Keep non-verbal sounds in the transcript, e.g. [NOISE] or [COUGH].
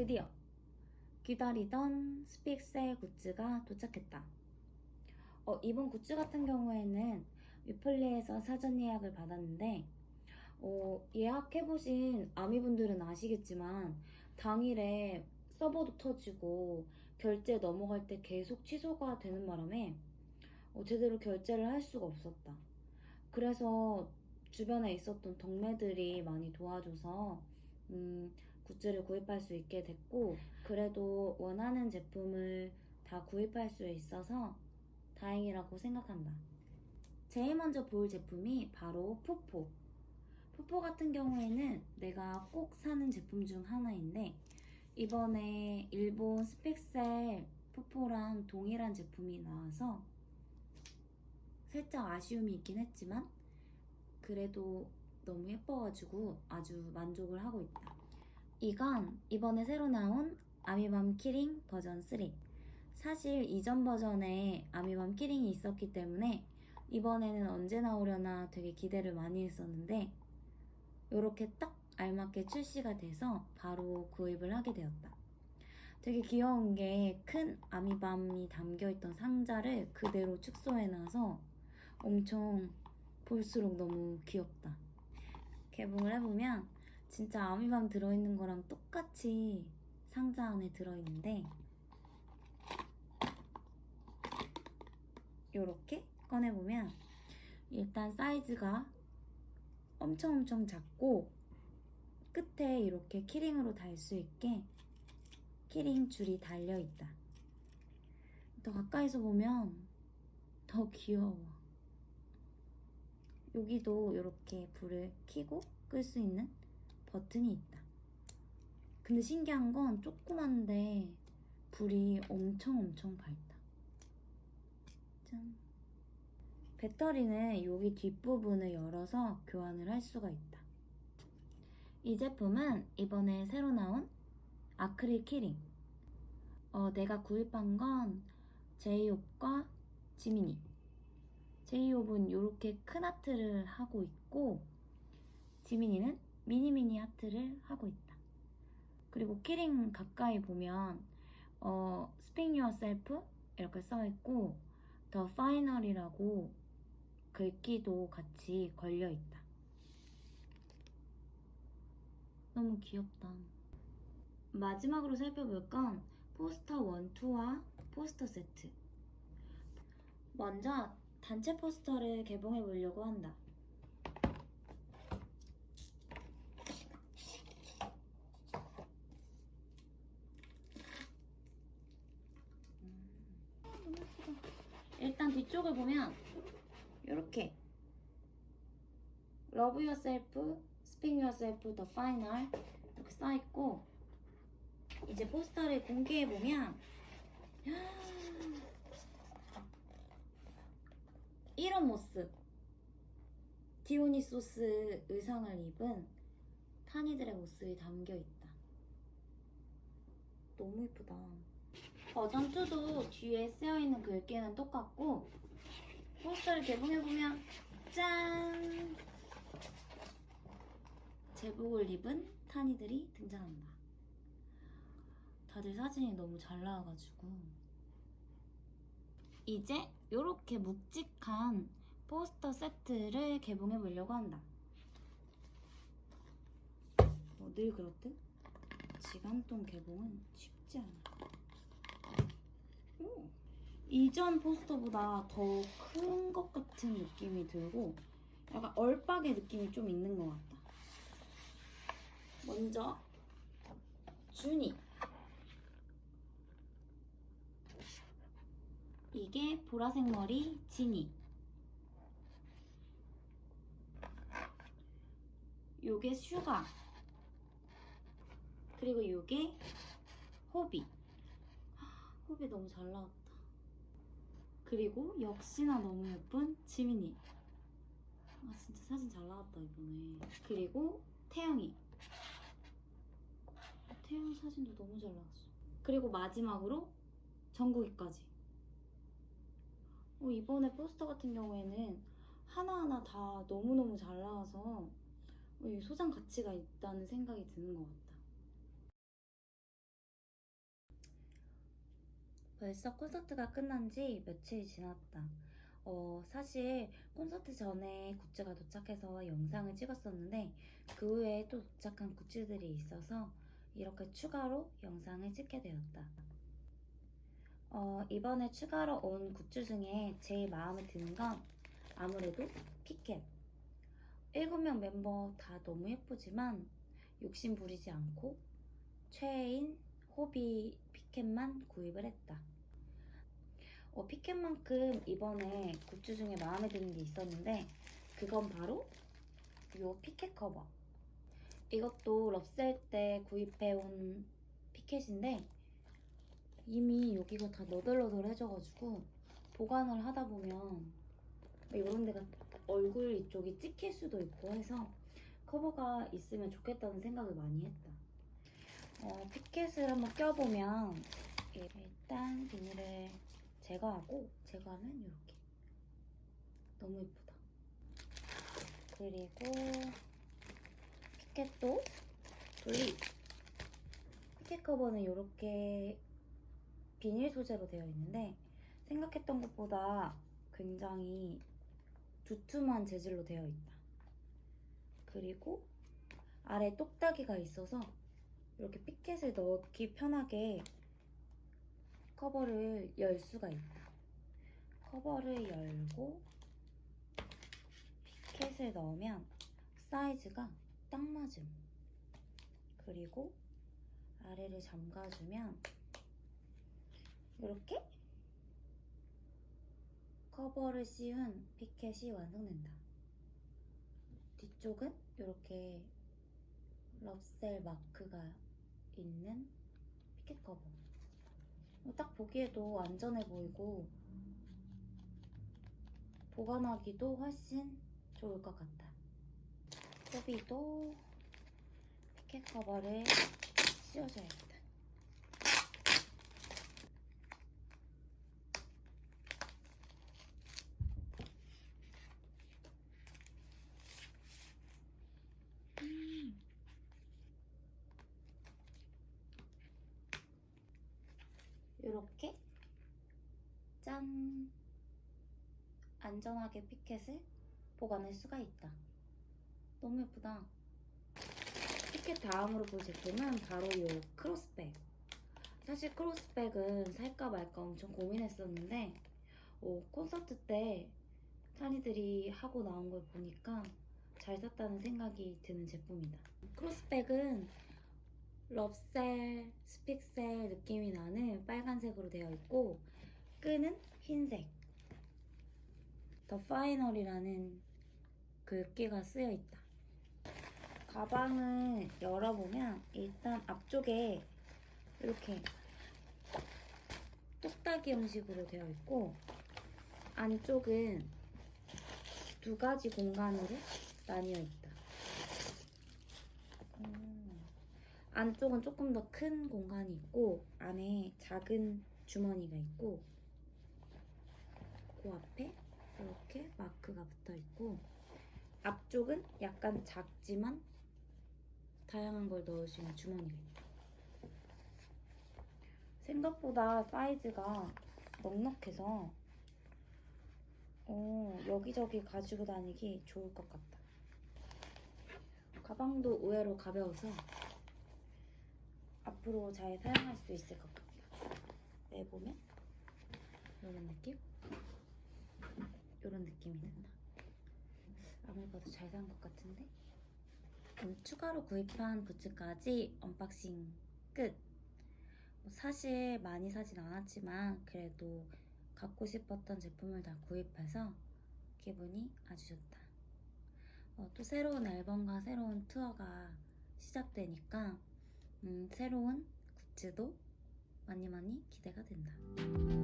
드디어 기다리던 스픽셀 굿즈가 도착했다. 어, 이번 굿즈 같은 경우에는 위플리에서 사전 예약을 받았는데 어, 예약해보신 아미분들은 아시겠지만 당일에 서버도 터지고 결제 넘어갈 때 계속 취소가 되는 바람에 어, 제대로 결제를 할 수가 없었다. 그래서 주변에 있었던 동매들이 많이 도와줘서 음, 굿즈를 구입할 수 있게 됐고 그래도 원하는 제품을 다 구입할 수 있어서 다행이라고 생각한다. 제일 먼저 볼 제품이 바로 푸포. 푸포 같은 경우에는 내가 꼭 사는 제품 중 하나인데 이번에 일본 스펙셀 푸포랑 동일한 제품이 나와서 살짝 아쉬움이 있긴 했지만 그래도 너무 예뻐가지고 아주 만족을 하고 있다. 이건 이번에 새로 나온 아미밤 키링 버전 3. 사실 이전 버전에 아미밤 키링이 있었기 때문에 이번에는 언제 나오려나 되게 기대를 많이 했었는데 이렇게 딱 알맞게 출시가 돼서 바로 구입을 하게 되었다. 되게 귀여운 게 큰 아미밤이 담겨있던 상자를 그대로 축소해놔서 엄청 볼수록 너무 귀엽다. 개봉을 해보면 진짜 아미밤 들어있는 거랑 똑같이 상자 안에 들어있는데 이렇게 꺼내보면 일단 사이즈가 엄청 엄청 작고 끝에 이렇게 키링으로 달 수 있게 키링 줄이 달려있다. 더 가까이서 보면 더 귀여워. 여기도 이렇게 불을 켜고 끌 수 있는 버튼이 있다. 근데 신기한 건 조그만데 불이 엄청 엄청 밝다. 짠. 배터리는 여기 뒷부분을 열어서 교환을 할 수가 있다. 이 제품은 이번에 새로 나온 아크릴 키링. 어, 내가 구입한 건 제이홉과 지미니. 제이홉은 이렇게 큰 하트를 하고 있고 지민이는 미니미니 하트를 하고 있다. 그리고 키링 가까이 보면 어, Speak Yourself 이렇게 써 있고 더 파이널이라고 글귀도 같이 걸려 있다. 너무 귀엽다. 마지막으로 살펴볼 건 포스터 1, 2와 포스터 세트. 먼저 단체 포스터를 개봉해 보려고 한다. 일단 뒤쪽을 보면 이렇게 Love Yourself, Speak Yourself, The Final 이렇게 써 있고 이제 포스터를 공개해 보면 [GASPS] 이런 모습 디오니소스 의상을 입은 타니들의 모습이 담겨 있다. 너무 예쁘다. 버전 2도 뒤에 쓰여 있는 글귀는 똑같고 포스터를 개봉해 보면 짠! 제복을 입은 타니들이 등장한다. 다들 사진이 너무 잘 나와가지고 이제 이렇게 묵직한 포스터 세트를 개봉해 보려고 한다. 뭐 늘 그렇듯 지간동 개봉은 쉽지 않아. 오. 이전 포스터보다 더 큰 것 같은 느낌이 들고 약간 얼빡의 느낌이 좀 있는 것 같다. 먼저 준이 이게 보라색 머리 지니 요게 슈가 그리고 요게 호비 호비 너무 잘 나왔다. 그리고 역시나 너무 예쁜 지민이. 아 진짜 사진 잘 나왔다 이번에. 그리고 태영이. 태영 사진도 너무 잘 나왔어. 그리고 마지막으로 정국이까지. 어, 이번에 포스터 같은 경우에는 하나하나 다 너무너무 잘 나와서 어, 이 소장 가치가 있다는 생각이 드는 것 같아 벌써 콘서트가 끝난 지 며칠이 지났다. 어, 사실 콘서트 전에 굿즈가 도착해서 영상을 찍었었는데 그 후에 또 도착한 굿즈들이 있어서 이렇게 추가로 영상을 찍게 되었다. 어, 이번에 추가로 온 굿즈 중에 제일 마음에 드는 건 아무래도 피켓. 7명 멤버 다 너무 예쁘지만 욕심 부리지 않고 최애인 호비 피켓만 구입을 했다. 어, 피켓만큼 이번에 굿즈 중에 마음에 드는 게 있었는데 그건 바로 이 피켓 커버. 이것도 럽셀 때 구입해온 피켓인데 이미 여기가 다 너덜너덜해져가지고 보관을 하다 보면 이런 데가 얼굴 이쪽이 찍힐 수도 있고 해서 커버가 있으면 좋겠다는 생각을 많이 했다. 어, 피켓을 한번 껴보면 예, 일단 비닐을 제거하고 제거하면 이렇게 너무 예쁘다. 그리고 피켓도 분리. 피켓 커버는 이렇게 비닐 소재로 되어 있는데 생각했던 것보다 굉장히 두툼한 재질로 되어 있다. 그리고 아래 똑딱이가 있어서 이렇게 피켓을 넣기 편하게 커버를 열 수가 있다. 커버를 열고 피켓을 넣으면 사이즈가 딱 맞음. 그리고 아래를 잠가주면 이렇게 커버를 씌운 피켓이 완성된다. 뒤쪽은 이렇게 럽셀 마크가 있는 피켓 커버. 어, 딱 보기에도 안전해 보이고 보관하기도 훨씬 좋을 것 같다. 소비도 피켓 커버를 씌워줘야겠다. 이렇게 짠 안전하게 피켓을 보관할 수가 있다. 너무 예쁘다. 피켓 다음으로 볼 제품은 바로 이 크로스백. 사실 크로스백은 살까 말까 엄청 고민했었는데 어, 콘서트 때 타니들이 하고 나온 걸 보니까 잘 샀다는 생각이 드는 제품이다. 크로스백은 럽셀, 스픽셀 느낌이 나는 빨간색으로 되어 있고 끈은 흰색. 더 파이널이라는 글귀가 쓰여 있다. 가방을 열어보면 일단 앞쪽에 이렇게 뚝딱이 형식으로 되어 있고 안쪽은 두 가지 공간으로 나뉘어 있다. 음, 안쪽은 조금 더 큰 공간이 있고 안에 작은 주머니가 있고 그 앞에 이렇게 마크가 붙어 있고 앞쪽은 약간 작지만 다양한 걸 넣을 수 있는 주머니가 있다. 생각보다 사이즈가 넉넉해서 어, 여기저기 가지고 다니기 좋을 것 같다. 가방도 의외로 가벼워서 앞으로 잘 사용할 수 있을 것 같다. 내보면 이런 느낌? 이런 느낌이 든다. 아무리 봐도 잘 산 것 같은데? 그럼 추가로 구입한 굿즈까지 언박싱 끝! 뭐 사실 많이 사진 않았지만 그래도 갖고 싶었던 제품을 다 구입해서 기분이 아주 좋다. 어, 또 새로운 앨범과 새로운 투어가 시작되니까 음, 새로운 굿즈도 많이 많이 기대가 된다.